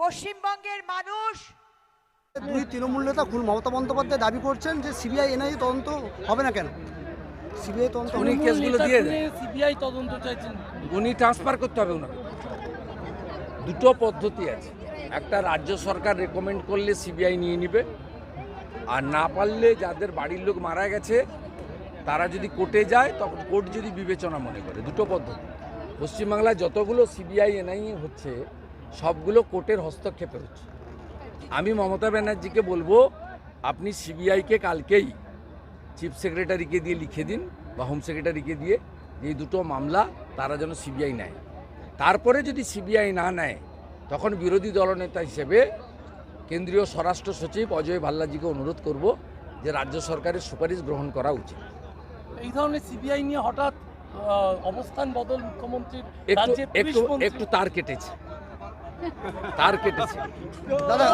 পশ্চিমবঙ্গের মানুষ দুই তৃণমূল নেতা খুন মমতা বন্দ্যোপাধ্যায় দাবি করছেন যে সিবিআই এনআই তদন্ত হবে না কেন? সিবিআই তদন্ত উনি কেসগুলো দিয়ে সিবিআই তদন্ত চাইছেন। উনি ট্রান্সফার করতে হবে ওনাকে। দুটো পদ্ধতি আছে। একটা রাজ্য সরকার রেকমেন্ড করলে সিবিআই নিয়ে নিবে আর না পারলে যাদের বাড়ির লোক মারা গেছে তারা যদি কোর্টে যায় তখন কোর্ট যদি বিবেচনা মনে করে। দুটো পদ্ধতি। পশ্চিমবাংলায় যতগুলো সিবিআই এনআই হচ্ছে সবগুলো কোর্টের হস্তক্ষেপে হচ্ছে। আমি মমতা ব্যানার্জিকে বলব আপনি সিবিআইকে কালকেই চিফ সেক্রেটারিকে দিয়ে লিখে দিন বা হোম সেক্রেটারিকে দিয়ে যে এই দুটো মামলা তারা যেন সিবিআই নেয়। তারপরে যদি সিবিআই না নেয় তখন বিরোধী দলনেতা হিসেবে কেন্দ্রীয় স্বরাষ্ট্র সচিব অজয় ভাল্লাজিকে অনুরোধ করব যে রাজ্য সরকারের সুপারিশ গ্রহণ করা উচিত। এই ধরনের সিবিআই নিয়ে হঠাৎ অবস্থান বদল মুখ্যমন্ত্রীর একটু রাজ্যের পুলিশ একটু মন্ত্রী- একটু তার কেটেছে। তার কেটেছে। দাদা